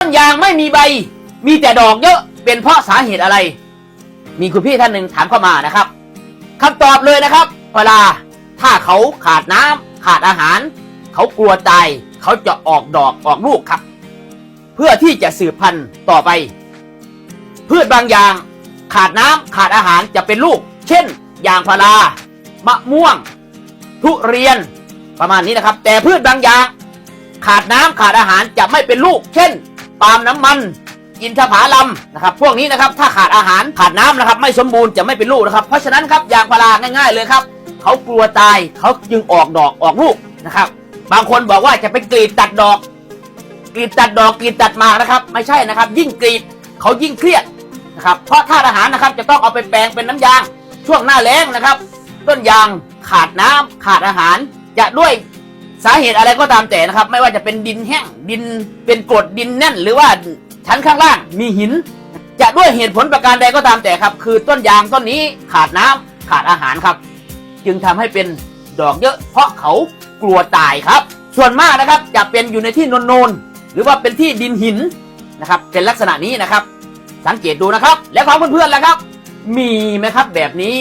ต้นยางไม่มีใบ มีแต่ดอกเยอะเป็นเพราะสาเหตุอะไร มีคุณพี่ท่านหนึ่งถามเข้ามานะครับคำตอบเลยนะครับเวลาถ้าเขาขาดน้ำขาดอาหาร เขากลัวตายเขาจะออกดอกออกลูกครับ เพื่อที่จะสืบพันธุ์ต่อไป พืชบางอย่าง ขาดน้ำขาดอาหารจะเป็นลูก เช่นยางพารามะม่วง ทุเรียนประมาณนี้นะครับ แต่พืชบางอย่าง ขาดน้ำขาดอาหารจะไม่เป็นลูก เช่น ปาล์มน้ำมัน อินทผลัมนะครับ พวกนี้นะครับถ้าขาดอาหารขาดน้ำนะครับ ไม่สมบูรณ์จะไม่เป็นลูกนะครับ เพราะฉะนั้นครับยางพาราง่าย ๆ เลยครับเขากลัวตายเขาจึงออกดอกออกลูกนะครับ บางคนบอกว่าจะไปกรีดตัดดอกกรีดตัดดอกกรีดตัดหมากนะครับ ไม่ใช่นะครับ ยิ่งกรีดเขายิ่งเครียดนะครับเพราะธาตุอาหารนะครับจะต้องเอาไปแปลงเป็นน้ำยางช่วงหน้าแล้งนะครับ ต้นยางขาดน้ำขาดอาหารจะด้วย สาเหตุอะไรก็ตามแต่นะครับ ไม่ว่าจะเป็นดินแห้งดินเป็นกรดดินแน่น หรือว่าชั้นข้างล่างมีหิน จะด้วยเหตุผลประการใดก็ตามแต่ครับ คือต้นยางต้นนี้ขาดน้ำขาดอาหารครับ จึงทำให้เป็นดอกเยอะ เพราะเขากลัวตายครับ ส่วนมากนะครับจะเป็นอยู่ในที่โนนๆหรือว่าเป็นที่ดินหินนะครับ เป็นลักษณะนี้นะครับ สังเกตดูนะครับ แล้วของเพื่อนๆล่ะครับ มีไหมครับแบบนี้